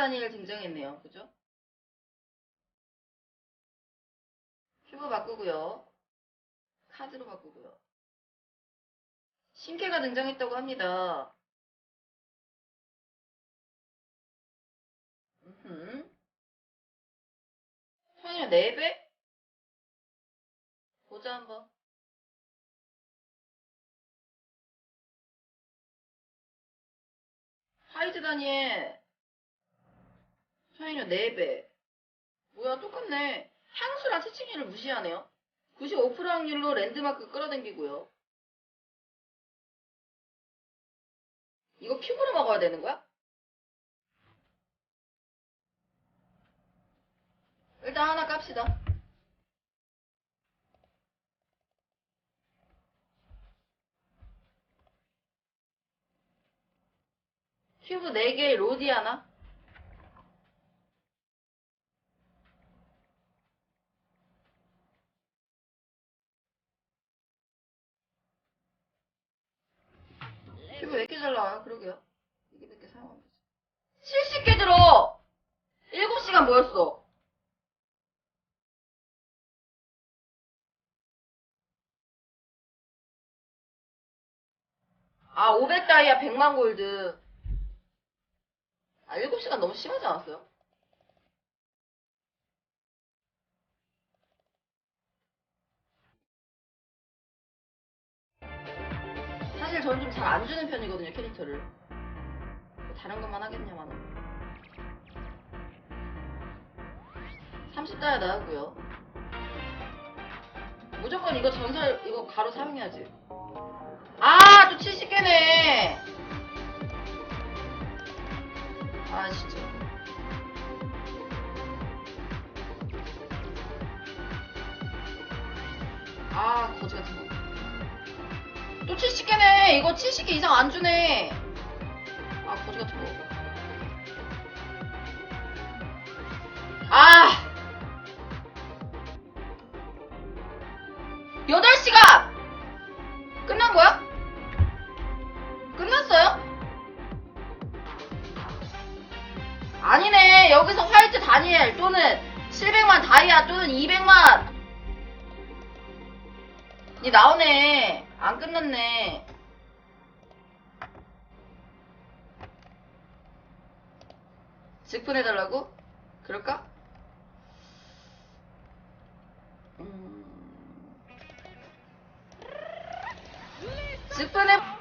다니엘 등장했네요. 그죠? 큐브 바꾸고요. 카드로 바꾸고요. 신캐가 등장했다고 합니다. 음흠. 성인은 4배? 보자 한번. 하이드 다니엘. 성인은 4배. 뭐야, 똑같네. 향수랑 채찍이를 무시하네요. 95% 확률로 랜드마크 끌어당기고요. 이거 큐브로 먹어야 되는 거야? 일단 하나 깝시다. 큐브 4개 로디 하나? 큐브 왜 이렇게 잘 나와요? 그러게요. 이게 몇 개 사용하면 되지. 70개 들어! 7시간 모였어. 아, 500 다이아 100만 골드. 아, 7시간 너무 심하지 않았어요? 사실 저는 좀 잘 안 주는 편이거든요, 캐릭터를. 뭐 다른 것만 하겠냐마는. 30다이아 나오고요. 무조건 이거 전설, 이거 가로 사용해야지. 아, 또 70개네. 아, 진짜. 아, 거지 같은 거. 또 70개네. 이거 70개 이상 안 주네. 아, 거지 같은 거. 아! 8시간! 끝난 거야? 끝났어요? 아니네. 여기서 화이트 다니엘 또는 700만 다이아 또는 200만. 이 나오네. 안 끝났네. 직분해달라고? 그럴까? 음... 직분해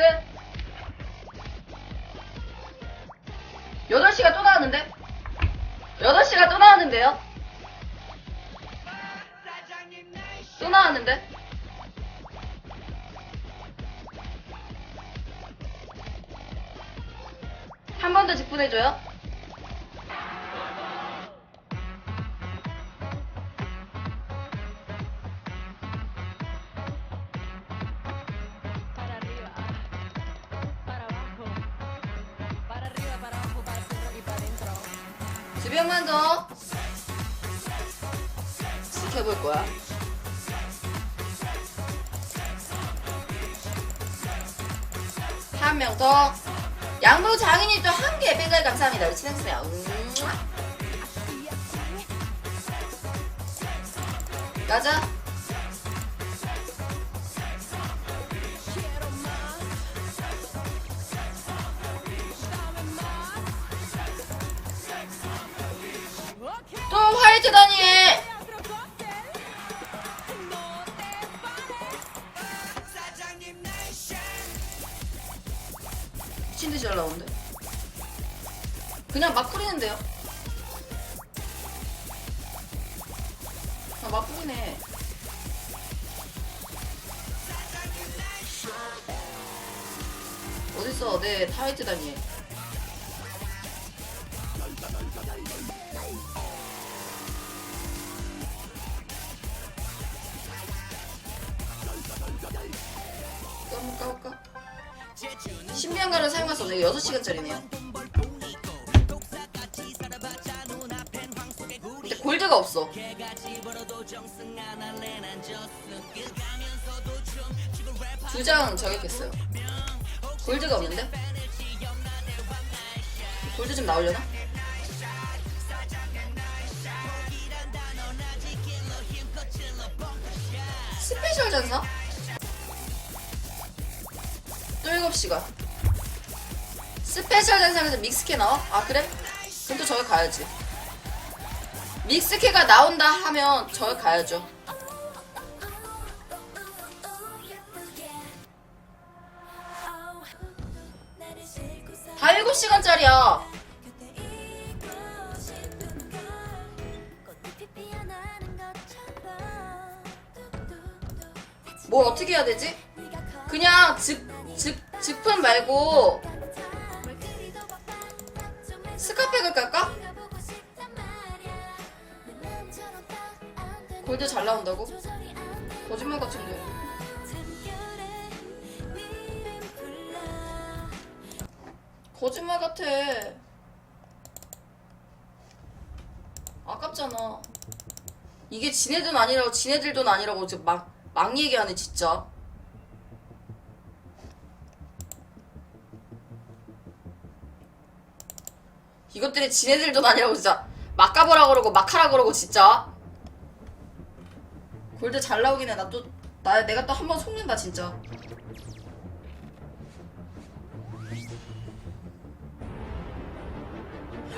끝. 8시가 또 나왔는데? 8시가 또 나왔는데요? 또 나왔는데? 한 번 더 직분해줘요? 지켜볼 거야. 한 명 더. 양보 장인이 또 한개 백을 감사합니다. 우리 친해주세요. 음. 가자. 또 화이트 다니엘. 아, 막 뿌리네. 어딨어, 내 타이트 다니엘. 또 한번 까볼까? 신비한 가를 사용할 수 없네요 6시간짜리네요 골드가 없어 두 장 저격했어요 골드가 없는데? 골드 좀 나오려나? 스페셜 전사? 또 7시간 스페셜 전상에서 믹스캐 나와? 아 그래? 그럼 또 저기 가야지 믹스캐가 나온다 하면 저기 가야죠 다 7시간짜리야 뭘 어떻게 해야 되지? 그냥 즉, 즉, 즉喷말고 골드 잘 나온다고? 거짓말 같은데. 거짓말 같아. 아깝잖아. 이게 지네 돈 아니라고 지네들 돈 아니라고 지금 막, 막 얘기하네 진짜. 이것들이 지네들 돈 아니라고 진짜 막 가보라 그러고 막 하라 그러고 진짜 골드 잘 나오긴 해. 나 또 나 내가 또 한 번 속는다 진짜.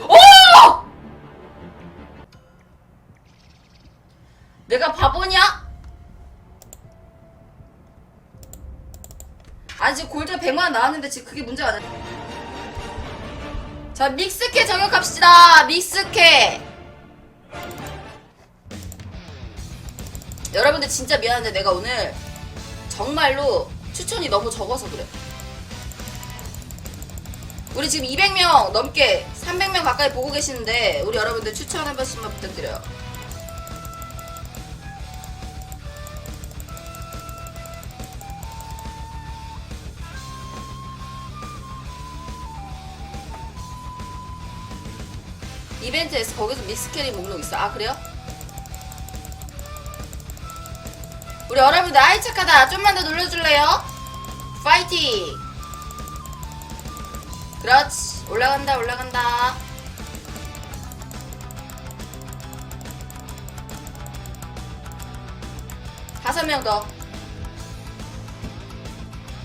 오! 내가 바보냐? 아니 지금 골드 100만원 나왔는데 지금 그게 문제가 아니야. 자 믹스캐 저격합시다. 믹스캐 여러분들 진짜 미안한데 내가 오늘 정말로 추천이 너무 적어서 그래. 우리 지금 200명 넘게 300명 가까이 보고 계시는데 우리 여러분들 추천 한 번씩만 부탁드려요. 이벤트에서 거기서 믹스캐리 목록 있어. 아 그래요? 우리 여러분들 아이 착하다. 좀만 더 눌러줄래요? 파이팅! 그렇지. 올라간다 올라간다. 다섯 명더.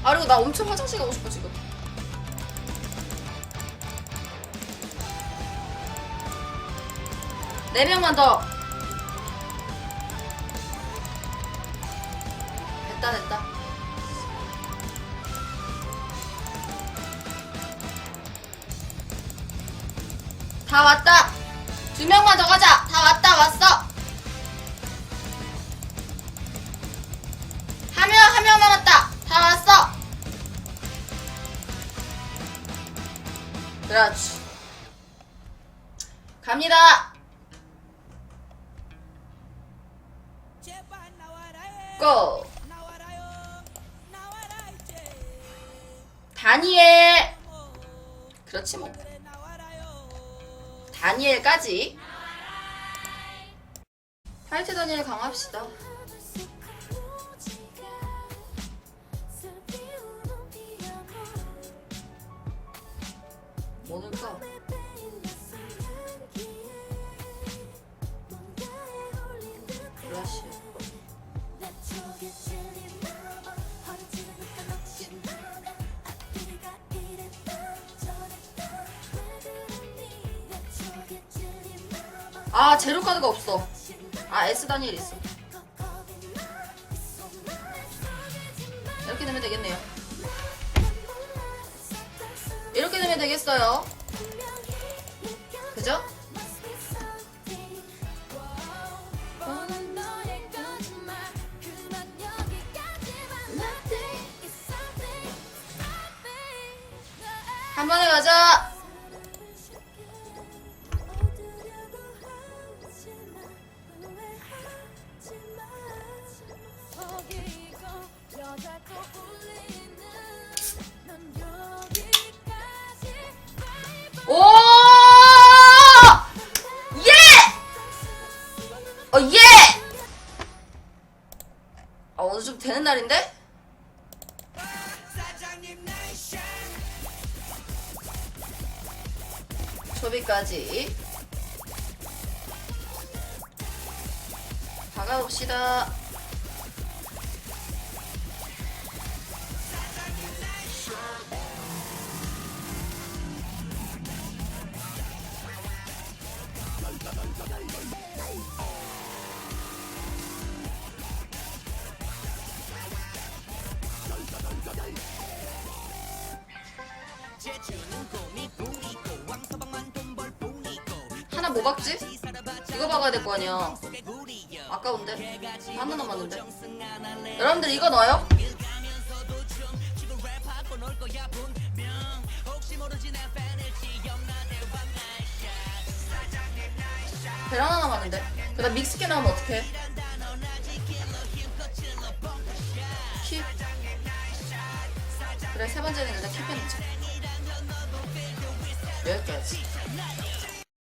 아 그리고 나 엄청 화장실 가고 싶어 지금. 네 명만 더 됐다 됐다. 다 왔다. 두 명만 더 가자. 다 왔다 왔어. 한 명 한 명 남았다. 다 왔어. 그렇지. 갑니다. 고 다니엘. 그렇지 뭐. 다니엘까지. 화이트 다니엘 강합시다 아 제로 카드가 없어. 아 S 다니엘 있어. 이렇게 되면 되겠네요. 이렇게 되면 되겠어요. 그죠? 한 번에 가자 조비까지 다가옵시다. 뭐 박지? 이거 박아야 될 거 아니야. 아까운데? 하나 남았는데? 여러분들 이거 넣어요? 벨 하나 남았는데? 그다음 믹스키 나오면 어떡해? 키? 그래 세 번째는 키 빼놓자 여기까지